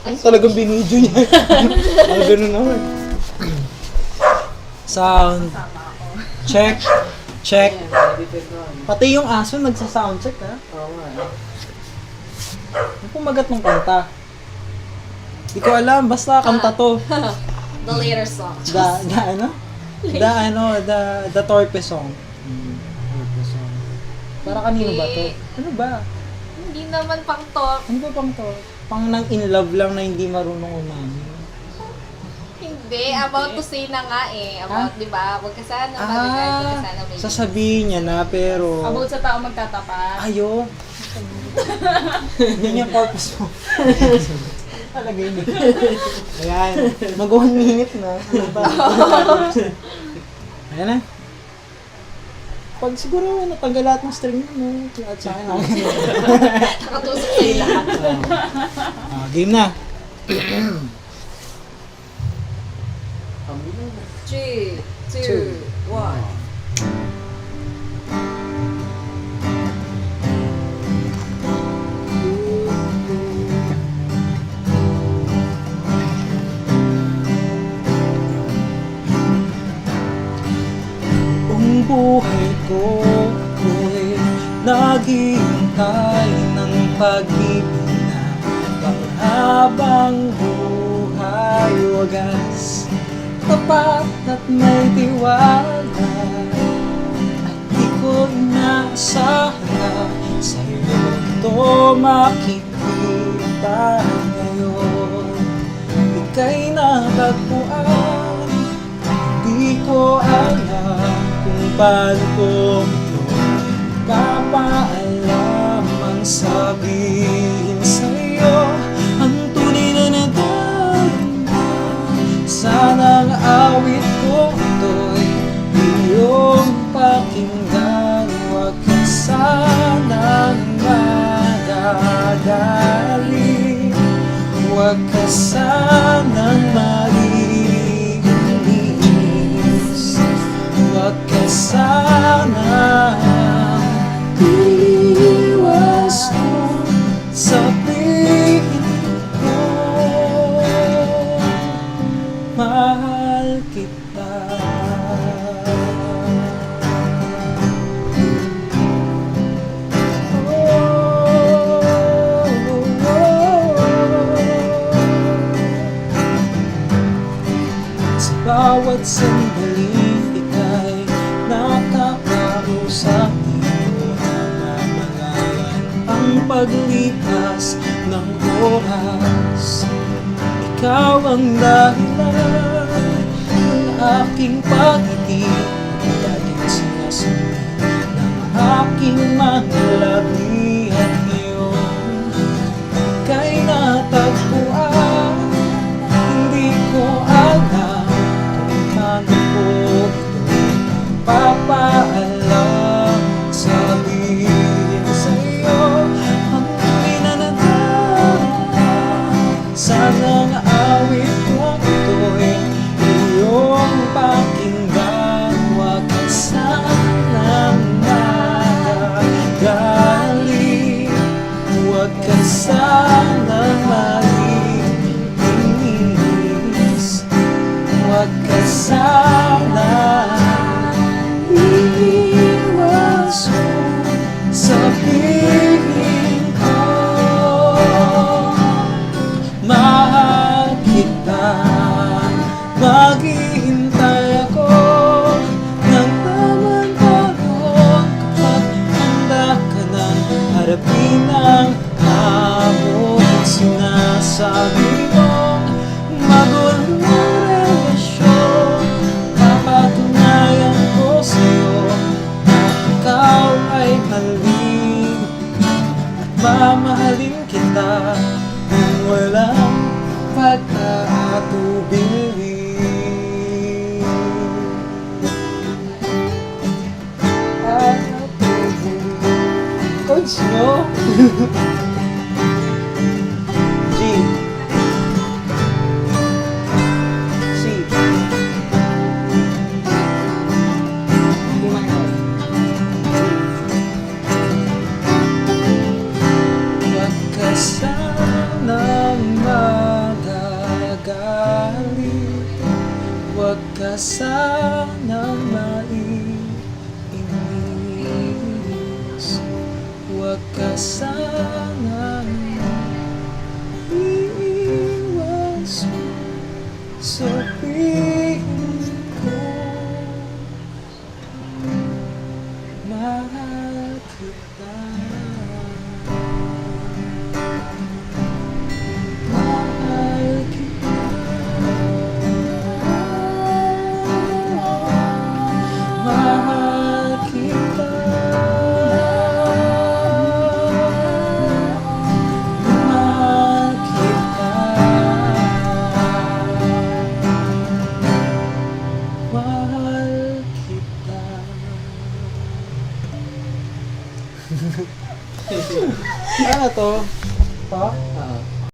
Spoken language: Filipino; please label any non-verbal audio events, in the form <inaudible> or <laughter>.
Ano talagang binidyo niya? <laughs> Ang ganun naman. Sound. Check. Check. Pati yung aso nagsa-sound check ha. Oo nga. Ang pumagat ng kanta. Hindi ko alam, basta kanta to. <laughs> The later song. The, the ano? The ano, the, the Torpe song. Torpe song. Para kanino ba to? Ano ba? Hindi naman pang talk. Ano ba pang to? Pang nang in love lang na hindi marunong umami. Hindi, about to say na nga eh. About, di ba? Huwag ka sana mag-regard, huwag ka Ah, sana may... sasabihin niya na pero... About sa tao magtatapat. Ayo. <laughs> Yan yung purpose mo. <laughs> Talaga yun. Ayan. Mag one minute na. Ano <laughs> ba? Ayan na. Pag siguro natanggal lahat ng string mo, at sa akin lang. Nakatusok sa'yo lahat. <laughs> Ah, game na. Three, two, one. Buhay ko ko'y naghihintay ng pag-ibig na panghabang buhay. Wagas tapat at may tiwala at di ko inaasahan sa'yo to makikita ngayon. Ika'y natagpuan Di ko alam ito Papaalam ang sabihin sa'yo. Ang tunay na nadarama Sanang awit ko ito'y iyong pakinggan. Huwag ka sanang magagali Huwag ka sanang maiinis Sanang iwas mo sa piling ko. Mahal kita. Sa bawat sandali paglipas ng oras. Ikaw ang dahilan ng aking pag-ibig Laging sinasabi ng aking mga labihan mo. G. C. Magkasanang madagali Huwag ka sanang maibig Huwag ka Ano to? To?